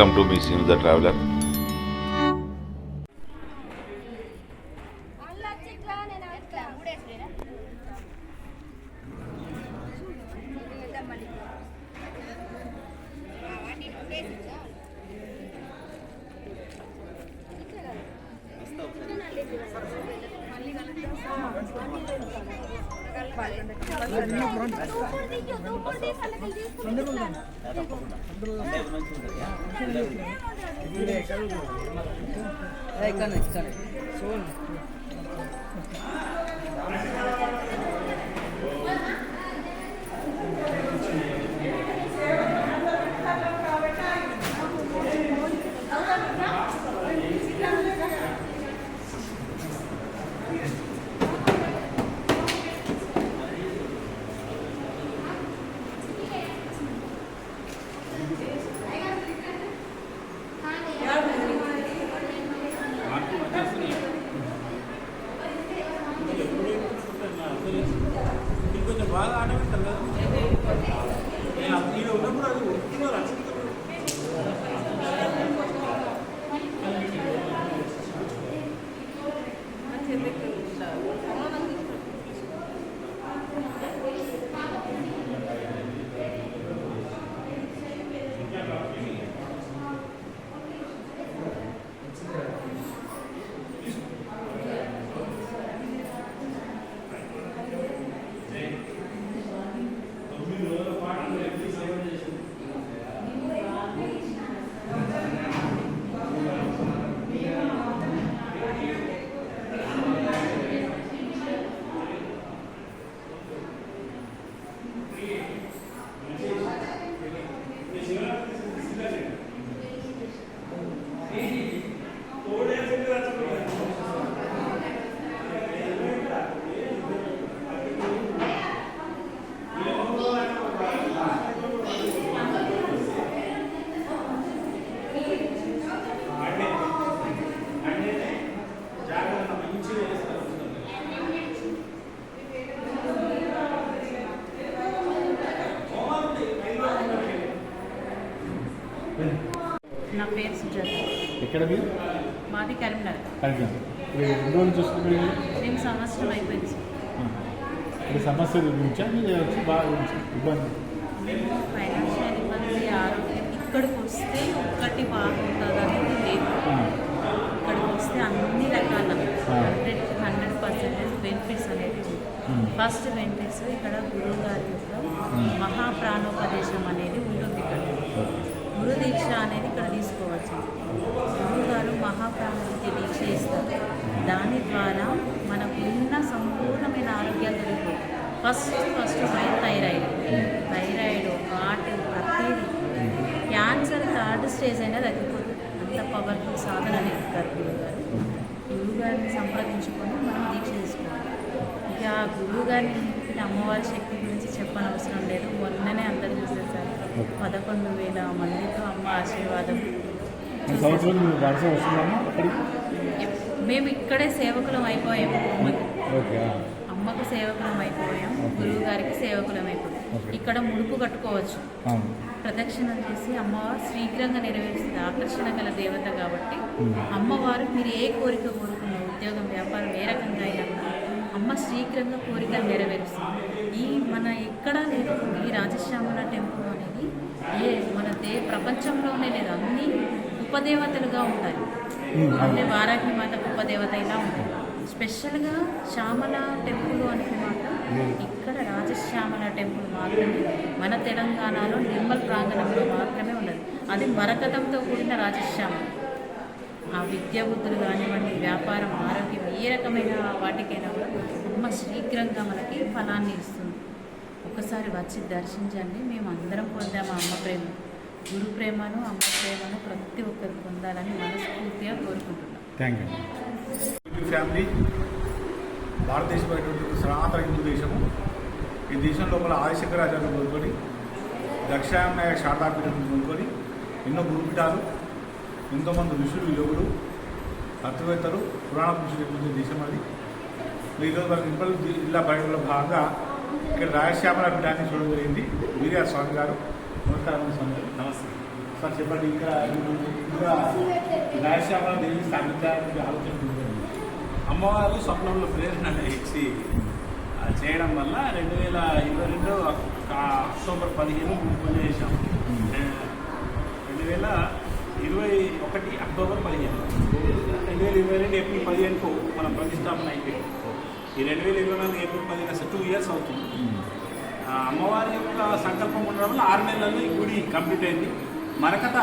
Welcome to me seen the traveller typically show? సమస్యల గురించా మీరు వచ్చి బాగా ఇబ్బంది ఫైనాన్షియల్ ఇబ్బంది ఆరోగ్యం ఇక్కడికి వస్తే ఒక్కటి బాగుంటుంది అనేది లేదు ఇక్కడికి వస్తే అన్ని రకాల. హండ్రెడ్ హండ్రెడ్ పర్సెంటేజ్ బెనిఫిట్స్ అనేది. ఫస్ట్ బెనిఫిట్స్ ఇక్కడ గురువు గారి యొక్క మహాప్రాణోపదేశం అనేది ఉంటుంది ఇక్కడ. గురు దీక్ష అనేది ఇక్కడ తీసుకోవచ్చు గురువు గారు మహాప్రాణోపతి దీక్ష ఇస్తారు దాని ద్వారా మనకు ఉన్న సంపూర్ణమైన ఆరోగ్యాలు దొరికిపోతాయి. First first thyroid. Thyroid heart ప్రతిదీ. క్యాన్సర్ థర్డ్ స్టేజ్ అయినా తగ్గిపోతుంది. అంత పవర్ఫుల్ సాధన నేర్పుతారు గురువు గారు గురువు గారిని సంప్రదించుకొని మనం దీక్ష తీసుకోవాలి. ఇక ఆ గురువు గారిని అమ్మవారి శక్తి గురించి చెప్పనవసరం లేదు. మొన్ననే అందరు చూసేసారు పదకొండు వేల మందితో అమ్మ ఆశీర్వాదం. మేము ఇక్కడే సేవకులం అయిపోయాము. అమ్మకి సేవకులం అయిపోయాం గురువు గారికి సేవకులం అయిపోయాం ఇక్కడ ముడుపు కట్టుకోవచ్చు. ప్రదక్షిణం చేసి అమ్మవారు శీఘ్రంగా నెరవేరుస్తుంది. ఆకర్షణ గల దేవత కాబట్టి. అమ్మవారు మీరు ఏ కోరిక కోరుకున్న ఉద్యోగం వ్యాపారం ఏ రకంగా అయినా కూడా అమ్మ శీఘ్రంగా కోరికలు నెరవేరుస్తుంది. ఈ మన ఎక్కడ లేదు. ఈ రాజశ్యామల టెంపుల్ అనేది ఏ మన దే ప్రపంచంలోనే లేదు. అన్ని ఉపదేవతలుగా ఉంటాయి. అంటే వారాహి మాత ఉపదేవత ఇలా ఉంటాయి స్పెషల్గా శ్యామల టెంపుల్ అనేది మాత్రం ఇక్కడ రాజశ్యామల టెంపుల్ మాత్రమే. మన తెలంగాణలో నిర్మల్ ప్రాంగణంలో మాత్రమే ఉన్నది. అది మరకతంతో కూడిన రాజశ్యామల. ఆ విద్యా బుద్ధులు కానివ్వండి వ్యాపారం ఆరోగ్యం ఏ రకమైన వాటికైనా కూడా అమ్మ శీఘ్రంగా మనకి ఫలాన్ని ఇస్తుంది. ఒకసారి వచ్చి దర్శించండి. మేము అందరం పొందాము అమ్మ ప్రేమ. గురు ప్రేమను అమ్మ ప్రేమను ప్రతి ఒక్కరు పొందాలని మనస్ఫూర్తిగా కోరుకుంటున్నాం. థ్యాంక్ యూ ఫ్యామిలీ భారతదేశమైనటువంటి సనాతన హిందూ దేశము. ఈ దేశం లోపల ఆదిశంకరాచార్యం కోరుకొని దక్షాయనాయ శారదాపీఠం కోరుకొని ఎన్నో గురుపీఠాలు ఎంతోమంది ఋషులు యోగులు తత్వవేత్తలు పురాణ పురుషులు దేశం అది. ఈరోజు మన నిర్మల్ జిల్లా పర్యటనలో భాగంగా ఇక్కడ రాయశ్యామల పీఠాన్ని చూడడం జరిగింది. వీరియా స్వామి గారు. నమస్కారం స్వామి గారు. నమస్తే. సార్ చెప్పండి ఇంకా ఇంకా రాయలసీమ దేవి స్థాపించాలని ఆలోచన. అమ్మవారు స్వప్నంలో ప్రేరణ ఇచ్చి చేయడం వల్ల రెండు వేల ఇరవై రెండు అక్టోబర్ పదిహేను పూజ చేశాం రెండు వేల ఇరవై ఒకటి అక్టోబర్ పదిహేను. రెండు వేల ఇరవై రెండు ఏప్రిల్ పదిహేనుకు మనం ప్రతిష్టాపన అయిపోయింది. ఈ రెండు వేల ఇరవై నాలుగు ఏప్రిల్ పదిహేను అసలు టూ ఇయర్స్ అవుతుంది. అమ్మవారి యొక్క సంకల్పం ఉండడం వల్ల ఆరు నెలల్లో ఈ గుడి కంప్లీట్ అయింది. మరకత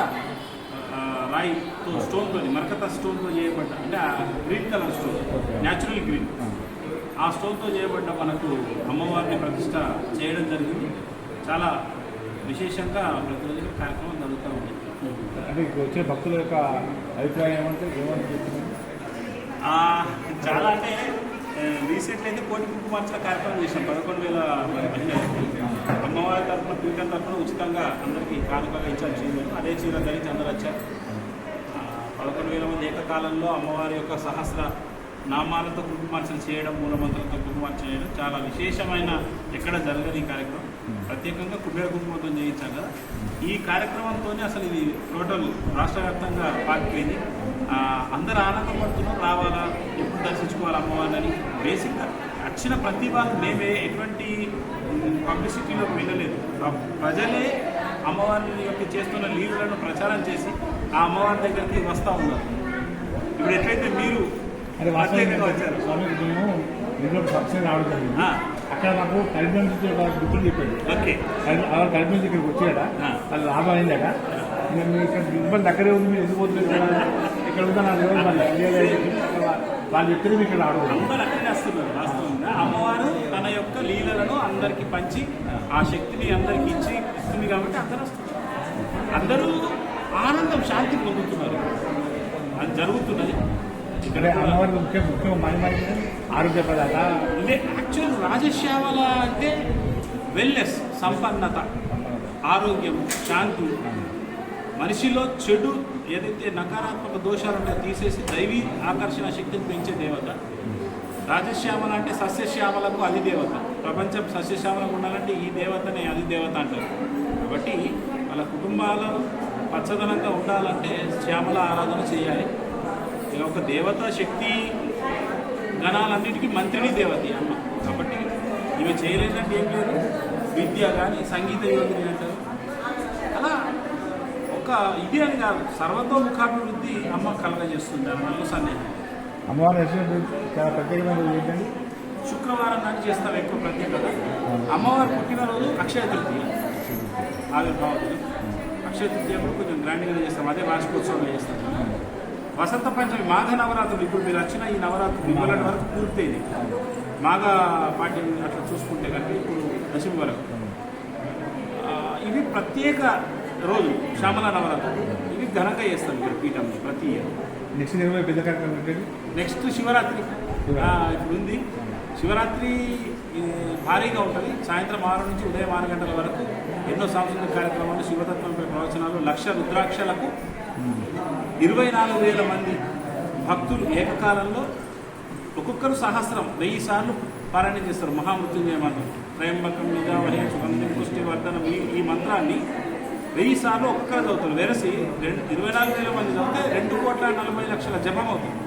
రాయితో స్టోన్తో మరకత స్టోన్తో చేయబడ్డ అంటే ఆ green colour stone natural green ఆ స్టోన్తో చేయబడ్డ మనకు అమ్మవారిని ప్రతిష్ట చేయడం జరిగింది. చాలా విశేషంగా ప్రతిరోజు కార్యక్రమం జరుగుతూ ఉంది. అంటే వచ్చే భక్తుల యొక్క అభిప్రాయం ఏమంటే ఏమని చాలా అంటే రీసెంట్లీ అయితే కోటి కుంకుమార్చన కార్యక్రమం చేసాం పదకొండు వేల అమ్మవారి తరఫున పీఠం తరఫున ఉచితంగా అందరికీ కానుకగా ఇచ్చారు చీరలు. అదే చీర ధరించి అందరూ వచ్చారు. పదకొండు వేల మంది ఏకకాలంలో అమ్మవారి యొక్క సహస్ర నామాలతో కుటుంబార్చన చేయడం మూలమంత్రంతో కుటుంబార్చన చేయడం చాలా విశేషమైన ఎక్కడ జరగని ఈ కార్యక్రమం. ప్రత్యేకంగా కుబేర కుటుంబంతో చేయించాం కదా. ఈ కార్యక్రమంతోనే అసలు ఇది టోటల్ రాష్ట్ర వ్యాప్తంగా పాకిపోయింది అందరు అందరూ ఆనందపడుతున్నారు. రావాలా? ఎప్పుడు దర్శించుకోవాలి అమ్మవారిని బేసిక్గా వచ్చిన ప్రతి వాళ్ళు మేమే ఎటువంటి పబ్లిసిటీలో వెళ్ళలేదు. ప్రజలే అమ్మవారిని యొక్క చేస్తున్న లీలలను ప్రచారం చేసి ఆ అమ్మవారి దగ్గరికి వస్తూ ఉన్నారు. ఇప్పుడు ఎట్లయితే మీరు ప్రత్యేకంగా వచ్చారు? మేము అక్కడ నాకు ఒక గుర్తులు చెప్పాడు ఓకే. కరీం- ఆ కరీంనగర్ నుంచి ఇక్కడికి వచ్చాడ. అది లాభం అయిందట. మీరు ఇక్కడ ఇబ్బంది దగ్గరే ఉంది మీరు ఎందుకు పోతుంది ఇక్కడ? ఇక్కడ ఉందా నాకు. వాళ్ళు చెప్తే ఇక్కడ జరిగింది. అందరూ అక్కడే వస్తున్నారు వాస్తవంగా. అమ్మవారు తన యొక్క లీలలను అందరికి పంచి ఆ శక్తిని అందరికి ఇచ్చి ఇస్తుంది కాబట్టి అందరూ అందరూ ఆనందం శాంతి పొందుతున్నారు. అది జరుగుతున్నది. ఇక్కడ ముఖ్య ముఖ్య మహిమ ఆరోగ్య ప్రదాత ఇదే యాక్చువల్ రాజశ్యామల అంటే వెల్నెస్ సంపన్నత ఆరోగ్యం శాంతి. మనిషిలో చెడు ఏదైతే నకారాత్మక దోషాలు తీసేసి దైవీ ఆకర్షణ శక్తిని పెంచే దేవత. రాజశ్యామల అంటే సస్యశ్యామలకు అది దేవత ప్రపంచం సస్యశ్యామలం ఉండాలంటే ఈ దేవతనే అది దేవత అంటారు. కాబట్టి వాళ్ళ కుటుంబాలు పచ్చదనంగా ఉండాలంటే శ్యామల ఆరాధన చేయాలి. ఇక ఒక దేవత శక్తి గణాలన్నిటికీ మంత్రిని దేవత ఈ అమ్మ. కాబట్టి ఇవి చేయలేదంటే ఏం లేదు. విద్య కానీ సంగీత యోగిని అంటారు. అలా ఒక ఇది అని కాదు. సర్వతోముఖాభివృద్ధి అమ్మ కలగజేస్తుంది. ఆ మనసు సందేహం అమ్మవారి చాలా ప్రత్యేకమైన ఏంటండి శుక్రవారం నాడు చేస్తాం ఎక్కువ ప్రత్యేకత? అమ్మవారి పుట్టినరోజు అక్షయ తృతీయ. ఆవిర్భావం. అక్షయ తృతీయ కూడా కొంచెం గ్రాండ్గా చేస్తాం అదే వార్షికోత్సవంగా చేస్తాం వసంత పంచమి మాఘ నవరాత్రులు. ఇప్పుడు మీరు వచ్చిన ఈ నవరాత్రులు ఇవ్వలేని వరకు పూర్తయింది మాఘ పాఠ్యం అట్లా చూసుకుంటే కనుక ఇప్పుడు దశమి వరకు. ఇవి ప్రత్యేక రోజు శ్యామల నవరాత్రులు. ఇవి ఘనంగా చేస్తాం ఇక్కడ పీఠంలో ప్రతి ఇయర్. Next next Shivaratri. ఇప్పుడు ఉంది. శివరాత్రి భారీగా ఉంటుంది. సాయంత్రం ఆరు నుంచి ఉదయం ఆరు గంటల వరకు ఎన్నో సాంస్కృతిక కార్యక్రమాలు శివతత్వంపై ప్రవచనాలు లక్ష రుద్రాక్షలకు ఇరవై నాలుగు వేల మంది భక్తులు ఏకకాలంలో ఒక్కొక్కరు సహస్రం వెయ్యి సార్లు పారాయణ చేస్తారు. మహామృత్యుంజయ మంత్రం త్రయంబకం నిజావహే సుగంధం పుష్టి వర్ధనం ఈ ఈ మంత్రాన్ని వెయ్యి సార్లు ఒక్కరు చదువుతారు. వెరసి రెండు ఇరవై నాలుగు వేల మంది చదివితే రెండు కోట్ల నలభై లక్షల జపం అవుతుంది.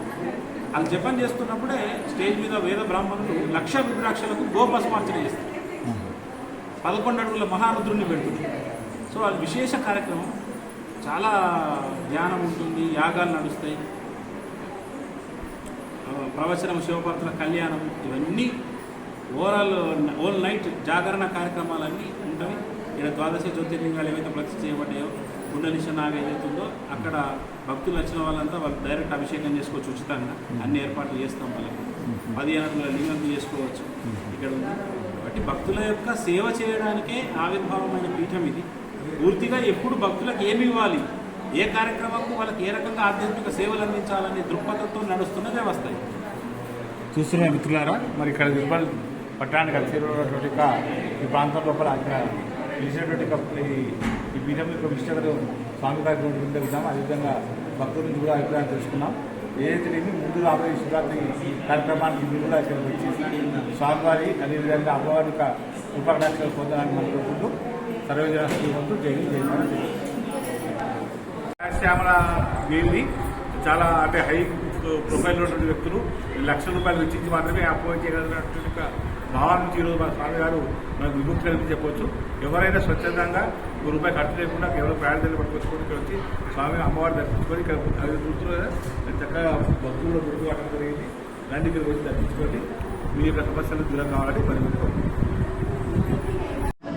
అది జపం చేస్తున్నప్పుడే స్టేజ్ మీద వేద బ్రాహ్మణులు లక్ష రుద్రాక్షలకు గోపస్మార్చన చేస్తారు. పదకొండు అడుగుల మహారుద్రుని పెడుతుంది సో అది విశేష కార్యక్రమం. చాలా ధ్యానం ఉంటుంది యాగాలు నడుస్తాయి. ప్రవచనం శివపాత్ర కళ్యాణం ఇవన్నీ ఓవరాల్ ఓల్ నైట్ జాగరణ కార్యక్రమాలన్నీ ఉంటాయి. ఇక్కడ ద్వాదశ జ్యోతిర్లింగాలు ఏవైతే ప్రతి చేయబడ్డాయో కుండలిష నాగ ఏదైతే ఉందో అక్కడ భక్తులు వచ్చిన వాళ్ళంతా వాళ్ళు డైరెక్ట్ అభిషేకం చేసుకోవచ్చు ఉచితంగా. అన్ని ఏర్పాట్లు చేస్తాం వాళ్ళకి. పదిహేను అడుగుల లింగం చేసుకోవచ్చు. ఇక్కడ ఉంది. కాబట్టి భక్తుల యొక్క సేవ చేయడానికే ఆవిర్భావమైన పీఠం ఇది. పూర్తిగా ఎప్పుడు భక్తులకు ఏమి ఇవ్వాలి? ఏ కార్యక్రమంకు వాళ్ళకి ఏ రకంగా ఆధ్యాత్మిక సేవలు అందించాలనే దృక్పథంతో నడుస్తున్న వ్యవస్థ. చూస్తున్న మిత్రులారా మరి ఇక్కడ నిర్మల్ పట్టణానికి యొక్క ఈ ప్రాంతం లోపల అక్కడ పిలిచినటువంటి పీఠంలో ఈ ఈ పీఠం యొక్క విశిష్టతలు స్వామి కార్యక్రమం గురించి విన్నాం అదేవిధంగా భక్తుల నుంచి కూడా అభిప్రాయం తెలుసుకున్నాం. ఏదైతే లేదు ముందు రాబోయే శివరాత్రి కార్యక్రమానికి మీరు కూడా ఇక్కడ వచ్చి స్వామివారి అదేవిధంగా అమ్మవారి యొక్క ఉపకటాక్షలు పొందడానికి మనం కోరుకుంటూ సర్వజన శ్రీమంతు జై జై శ్యామల దేవిని చాలా అంటే హై ప్రొఫైల్ ఉన్నటువంటి వ్యక్తులు లక్ష రూపాయలు వెచ్చించి మాత్రమే అపోయింట్ చేయగలిగినటువంటి భావాన్ని నుంచి ఈరోజు మన స్వామి గారు మనకు విముక్తి కలిపి చెప్పవచ్చు ఎవరైనా స్వచ్ఛందంగా ఒక రూపాయి ఖర్చు లేకుండా కేవలం ప్రయాణాలు పట్టుకొచ్చుకొని ఇక్కడ వచ్చి స్వామి అమ్మవారిని దర్శించుకొని ఇక్కడ గుర్తులు చక్కగా భక్తులు గుర్తు పట్టడం జరిగింది. రండి ఇక్కడ వచ్చి దర్శించుకొని మీ యొక్క సమస్యలు దూరం కావాలని మరి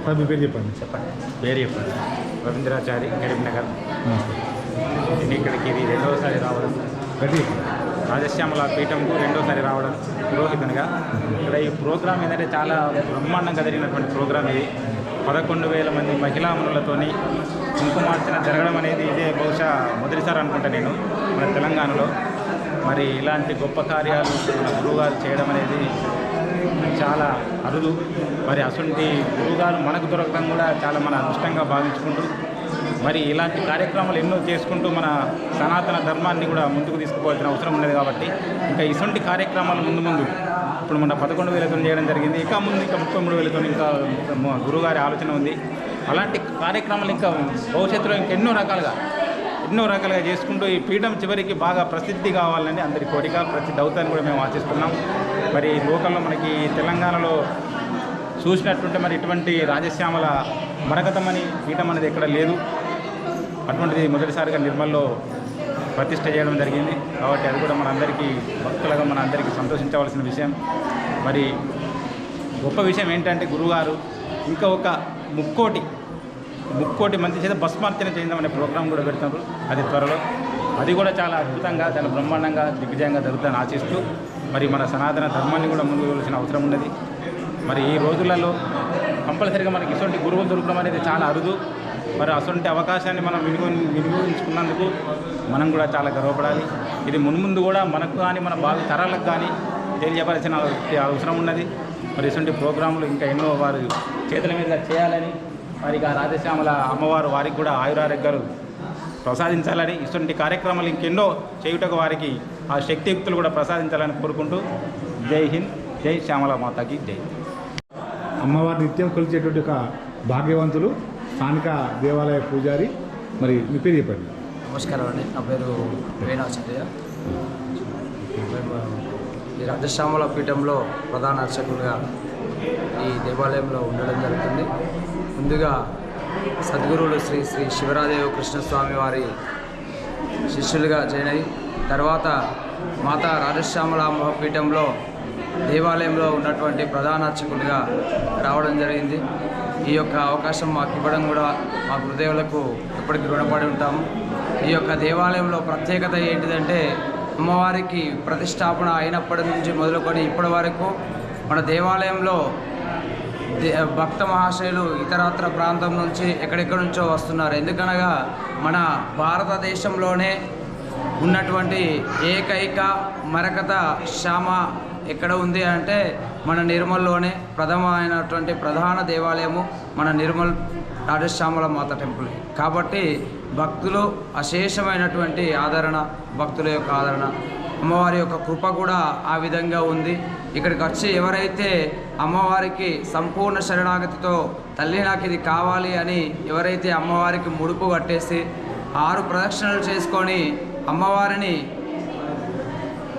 సార్ మీ పేరు చెప్పండి. చెప్పండి. పేరు చెప్పండి. రవీంద్రాచారి కరీంనగర్ నేను ఇక్కడికి ఇది రెండవసారి రావడం. రాజశ్యామల పీఠంకు రెండోసారి రావడం పురోహితునిగా. ఇక్కడ ఈ ప్రోగ్రాం ఏంటంటే చాలా బ్రహ్మాండంగా జరిగినటువంటి ప్రోగ్రాం ఇది. పదకొండు వేల మంది మహిళామణులతోని కుంకుమార్చన జరగడం అనేది ఇదే బహుశా మొదటిసారి అనుకుంటా నేను మన తెలంగాణలో. మరి ఇలాంటి గొప్ప కార్యాలు మన గురువుగారు చేయడం అనేది చాలా అరుదు. మరి అసంటి గురువుగారు మనకు దొరకడం కూడా చాలా మన అదృష్టంగా భావించుకుంటూ మరి ఇలాంటి కార్యక్రమాలు ఎన్నో చేసుకుంటూ మన సనాతన ధర్మాన్ని కూడా ముందుకు తీసుకుపోవాల్సిన అవసరం ఉన్నది కాబట్టి ఇంకా ఇటువంటి కార్యక్రమాలు ముందు ముందు ఇప్పుడు మన పదకొండు వేలతో చేయడం జరిగింది. ఇంకా ముందు ఇంకా ముప్పై మూడు వేలతో ఇంకా గురుగారి ఆలోచన ఉంది. అలాంటి కార్యక్రమాలు ఇంకా భవిష్యత్తులో ఇంకెన్నో రకాలుగా ఎన్నో రకాలుగా చేసుకుంటూ ఈ పీఠం చివరికి బాగా ప్రసిద్ధి కావాలని అందరి కోరిక ప్రసిద్ధి అవుతాయని కూడా మేము ఆశిస్తున్నాం మరి లోకల్లో మనకి తెలంగాణలో చూసినట్టుంటే మరి ఇటువంటి రాజశ్యామల మరకతమని పీఠం అనేది ఎక్కడ లేదు. అటువంటిది మొదటిసారిగా నిర్మల్లో ప్రతిష్ట చేయడం జరిగింది. కాబట్టి అది కూడా మనందరికీ భక్తులుగా మన అందరికీ సంతోషించవలసిన విషయం. మరి గొప్ప విషయం ఏంటంటే గురువుగారు ఇంకా ఒక ముక్కోటి ముక్కోటి మంది చేత భస్మార్చన చేద్దామనే ప్రోగ్రాం కూడా పెడతారు అది త్వరలో. అది కూడా చాలా అద్భుతంగా చాలా బ్రహ్మాండంగా దిగ్విజయంగా జరుగుతుందని ఆశిస్తూ మరి మన సనాతన ధర్మాన్ని కూడా ముందుకు వెళ్ళాల్సిన అవసరం ఉన్నది. మరి ఈ రోజులలో కంపల్సరీగా మనకి ఇటువంటి గురువులు దొరకడం అనేది చాలా అరుదు. మరి అటువంటి అవకాశాన్ని మనం వినియోగ వినియోగించుకున్నందుకు మనం కూడా చాలా గర్వపడాలి. ఇది మున్ముందు కూడా మనకు కానీ మన భావి తరాలకు కానీ తెలియపరిచిన అవసరం ఉన్నది. మరి ఇటువంటి ప్రోగ్రాంలు ఇంకా ఎన్నో వారు చేతుల మీద చేయాలని వారికి ఆ రాజశ్యామల అమ్మవారు వారికి కూడా ఆయురారోగ్యాలు ప్రసాదించాలని ఇటువంటి కార్యక్రమాలు ఇంకెన్నో చేయుటకు వారికి ఆ శక్తియుక్తులు కూడా ప్రసాదించాలని కోరుకుంటూ జై హింద్ జై శ్యామల మాతకి జై. అమ్మవారి నిత్యం కొలిచేటువంటి ఒక భాగ్యవంతులు స్థానిక దేవాలయ పూజారి. మరి మీ పేరు చెప్పండి. నమస్కారం అండి. నా పేరు వేణాచార్య ఈ రాజశ్యామల పీఠంలో ప్రధాన అర్చకులుగా ఈ దేవాలయంలో ఉండడం జరుగుతుంది. ముందుగా సద్గురువులు శ్రీ శ్రీ శివరాదేవ కృష్ణస్వామి వారి శిష్యులుగా జాయిన్ తర్వాత మాతా రాజశ్యామల పీఠంలో దేవాలయంలో ఉన్నటువంటి ప్రధాన అర్చకులుగా రావడం జరిగింది. ఈ యొక్క అవకాశం మాకు ఇవ్వడం కూడా మా గురుదేవులకు ఎప్పటికీ రుణపడి ఉంటాము. ఈ యొక్క దేవాలయంలో ప్రత్యేకత ఏంటిదంటే అమ్మవారికి ప్రతిష్టాపన అయినప్పటి నుంచి మొదలుకొని ఇప్పటి వరకు మన దేవాలయంలో దే- భక్త మహాశయులు ఇతరత్ర ప్రాంతం నుంచి ఎక్కడెక్కడి నుంచో వస్తున్నారు. ఎందుకనగా మన భారతదేశంలోనే ఉన్నటువంటి ఏకైక మరకత శ్యామ ఎక్కడ ఉంది అంటే మన నిర్మల్లోనే ప్రథమమైనటువంటి ప్రధాన దేవాలయము మన నిర్మల్ రాజశ్యామల మాత టెంపుల్. కాబట్టి భక్తులు అశేషమైనటువంటి ఆదరణ భక్తుల యొక్క ఆదరణ. అమ్మవారి యొక్క కృప కూడా ఆ విధంగా ఉంది. ఇక్కడికి వచ్చి ఎవరైతే అమ్మవారికి సంపూర్ణ శరణాగతితో తల్లి నాకు ఇది కావాలి అని ఎవరైతే అమ్మవారికి ముడుపు కట్టేసి ఆరు ప్రదక్షిణలు చేసుకొని అమ్మవారిని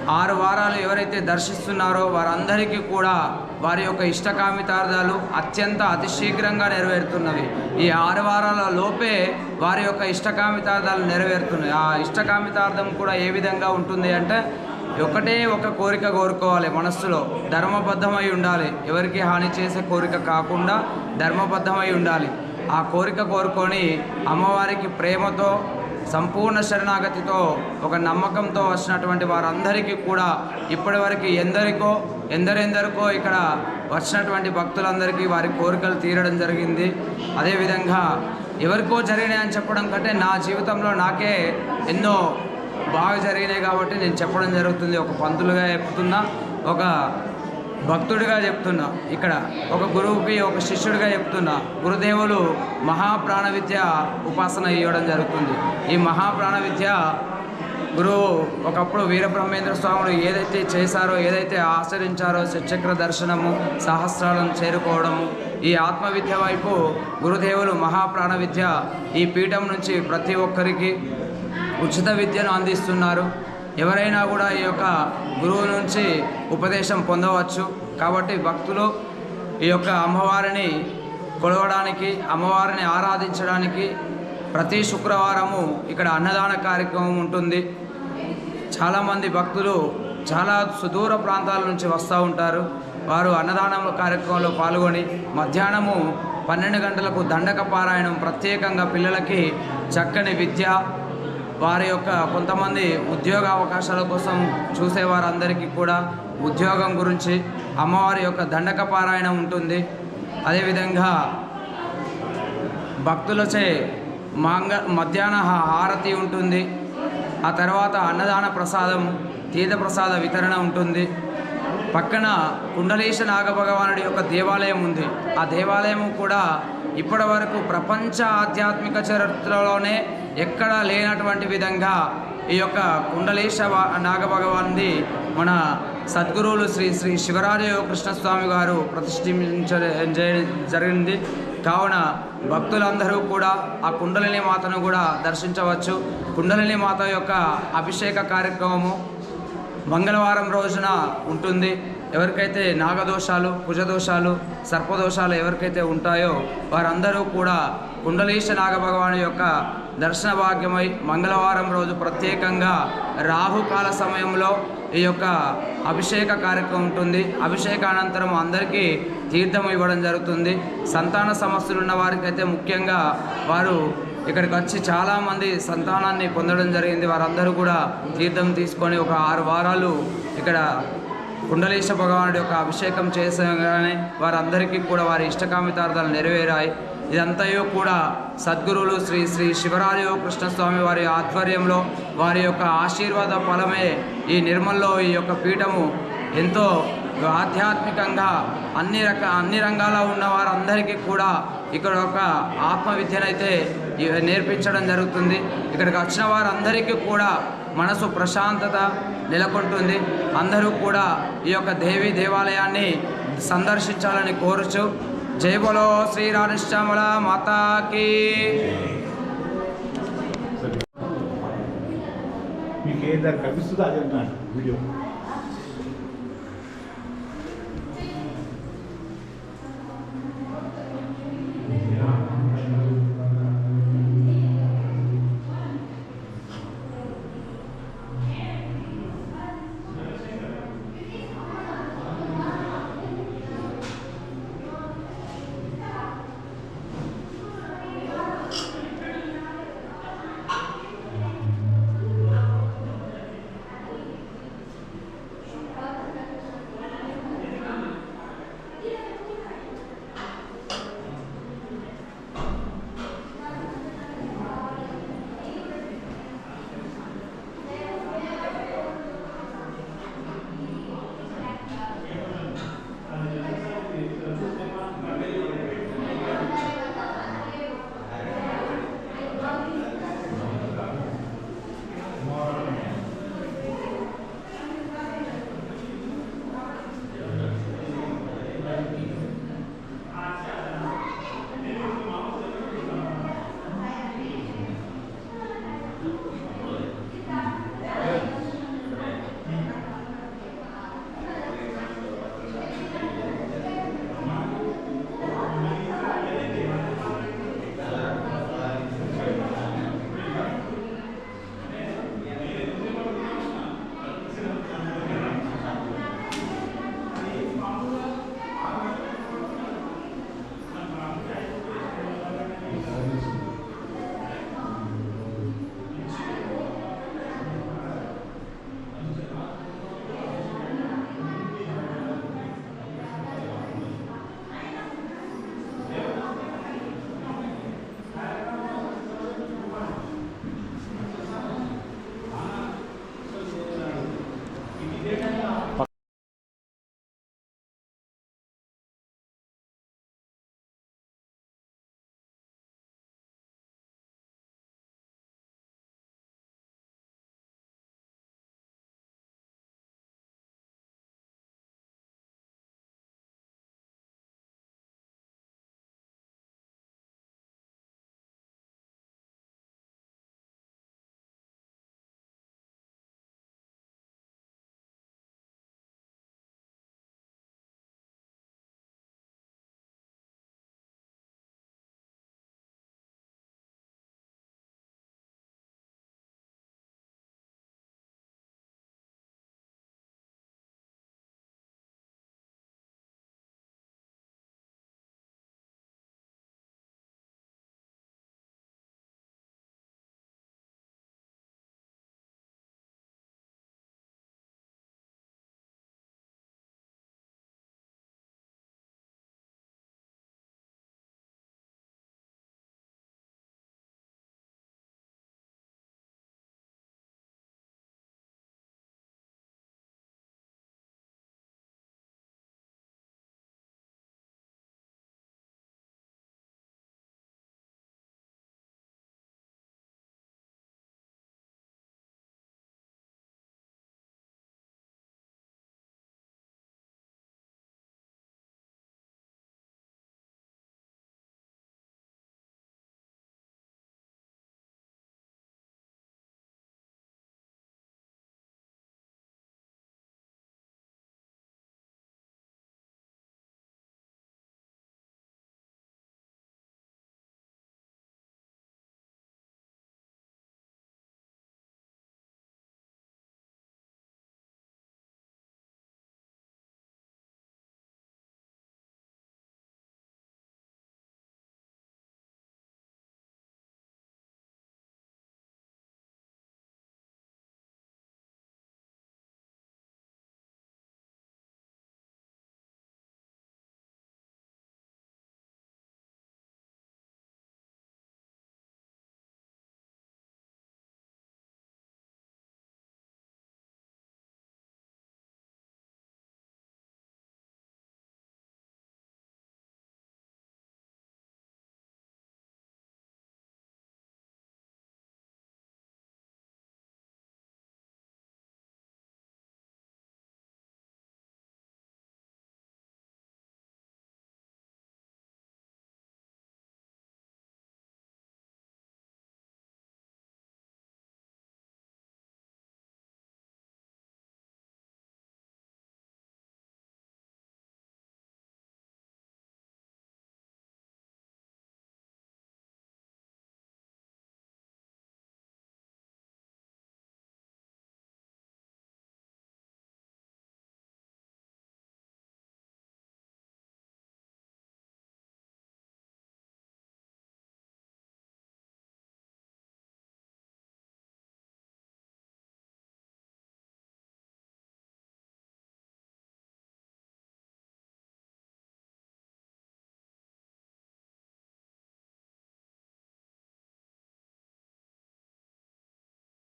ఆరు వారాలు ఎవరైతే దర్శిస్తున్నారో వారందరికీ కూడా వారి యొక్క ఇష్టకామితార్థాలు అత్యంత అతి శీఘ్రంగా నెరవేరుతున్నవి. ఈ ఆరు వారాల లోపే వారి యొక్క ఇష్టకామితార్థాలు నెరవేరుతున్నాయి. ఆ ఇష్టకామితార్థం కూడా ఏ విధంగా ఉంటుంది అంటే ఒకటే ఒక కోరిక కోరుకోవాలి మనస్సులో. ధర్మబద్ధమై ఉండాలి. ఎవరికి హాని చేసే కోరిక కాకుండా ధర్మబద్ధమై ఉండాలి. ఆ కోరిక కోరుకొని అమ్మవారికి ప్రేమతో సంపూర్ణ శరణాగతితో ఒక నమ్మకంతో వచ్చినటువంటి వారందరికీ కూడా ఇప్పటివరకు ఎందరికో ఎందరెందరికో ఇక్కడ వచ్చినటువంటి భక్తులందరికీ వారి కోరికలు తీరడం జరిగింది. అదేవిధంగా ఎవరికో జరిగినాయని చెప్పడం కంటే నా జీవితంలో నాకే ఎన్నో బాగా జరిగినాయి కాబట్టి నేను చెప్పడం జరుగుతుంది. ఒక పంతులుగా చెప్తున్నా ఒక భక్తుడిగా చెప్తున్నా. ఇక్కడ ఒక గురువుకి ఒక శిష్యుడిగా చెప్తున్నా. గురుదేవులు మహాప్రాణ విద్య ఉపాసన ఇవ్వడం జరుగుతుంది. ఈ మహాప్రాణ విద్య గురువు ఒకప్పుడు వీరబ్రహ్మేంద్ర స్వాములు ఏదైతే చేశారో ఏదైతే ఆచరించారో చక్ర దర్శనము సహస్రాలను చేరుకోవడము ఈ ఆత్మవిద్య వైపు గురుదేవులు మహాప్రాణ విద్య ఈ పీఠం నుంచి ప్రతి ఒక్కరికి ఉచిత విద్యను అందిస్తున్నారు. ఎవరైనా కూడా ఈ యొక్క గురువు నుంచి ఉపదేశం పొందవచ్చు. కాబట్టి భక్తులు ఈ యొక్క అమ్మవారిని కొలవడానికి అమ్మవారిని ఆరాధించడానికి ప్రతి శుక్రవారము ఇక్కడ అన్నదాన కార్యక్రమం ఉంటుంది. చాలామంది భక్తులు చాలా సుదూర ప్రాంతాల నుంచి వస్తూ ఉంటారు. వారు అన్నదానం కార్యక్రమంలో పాల్గొని మధ్యాహ్నము పన్నెండు గంటలకు దండక పారాయణం ప్రత్యేకంగా పిల్లలకి చక్కని విద్య వారి యొక్క కొంతమంది ఉద్యోగ అవకాశాల కోసం చూసే వారందరికీ కూడా ఉద్యోగం గురించి అమ్మవారి యొక్క దండక పారాయణం ఉంటుంది. అదేవిధంగా భక్తులచే మాంగ మధ్యాహ్న హారతి ఉంటుంది. ఆ తర్వాత అన్నదాన ప్రసాదం తీర్థ ప్రసాద వితరణ ఉంటుంది. పక్కన కుండలీశ నాగభగవానుడి యొక్క దేవాలయం ఉంది. ఆ దేవాలయం కూడా ఇప్పటి వరకు ప్రపంచ ఆధ్యాత్మిక చరిత్రలోనే ఎక్కడా లేనటువంటి విధంగా ఈ యొక్క కుండలీశ వా- నాగభగవానుడి మన సద్గురువులు శ్రీ శ్రీ శివరాజ కృష్ణస్వామి గారు ప్రతిష్ఠించ జరిగింది. కావున భక్తులందరూ కూడా ఆ కుండలిని మాతను కూడా దర్శించవచ్చు. కుండలిని మాత యొక్క అభిషేక కార్యక్రమము మంగళవారం రోజున ఉంటుంది. ఎవరికైతే నాగదోషాలు కుజదోషాలు సర్పదోషాలు ఎవరికైతే ఉంటాయో వారందరూ కూడా కుండలీశ నాగభగవాను యొక్క దర్శన భాగ్యమై మంగళవారం రోజు ప్రత్యేకంగా రాహుకాల సమయంలో ఈ యొక్క అభిషేక కార్యక్రమం ఉంటుంది. అభిషేకానంతరం అందరికీ తీర్థం ఇవ్వడం జరుగుతుంది. సంతాన సమస్యలు ఉన్న వారికైతే ముఖ్యంగా వారు ఇక్కడికి వచ్చి చాలామంది సంతానాన్ని పొందడం జరిగింది. వారందరూ కూడా తీర్థం తీసుకొని ఒక ఆరు వారాలు ఇక్కడ కుండలీశ భగవానుడి యొక్క అభిషేకం చేసగానే వారందరికీ కూడా వారి ఇష్టకామితార్థాలు నెరవేరాయి. ఇదంతయో కూడా సద్గురువులు శ్రీ శ్రీ శివరాజు కృష్ణస్వామి వారి ఆధ్వర్యంలో వారి యొక్క ఆశీర్వాద ఫలమే ఈ నిర్మల్లో ఈ యొక్క పీఠము ఎంతో ఆధ్యాత్మికంగా అన్ని రక అన్ని రంగాల్లో ఉన్న వారందరికీ కూడా ఇక్కడ ఒక ఆత్మ విద్యనైతే నేర్పించడం జరుగుతుంది. ఇక్కడికి వచ్చిన వారందరికీ కూడా మనసు ప్రశాంతత నెలకొంటుంది. అందరూ కూడా ఈ యొక్క దేవి దేవాలయాన్ని సందర్శించాలని కోరుచు. జై బలో శ్రీరామశ్యామల మాతాకి. మీకు ఏదైనా కనిపిస్తుందో అది వీడియో.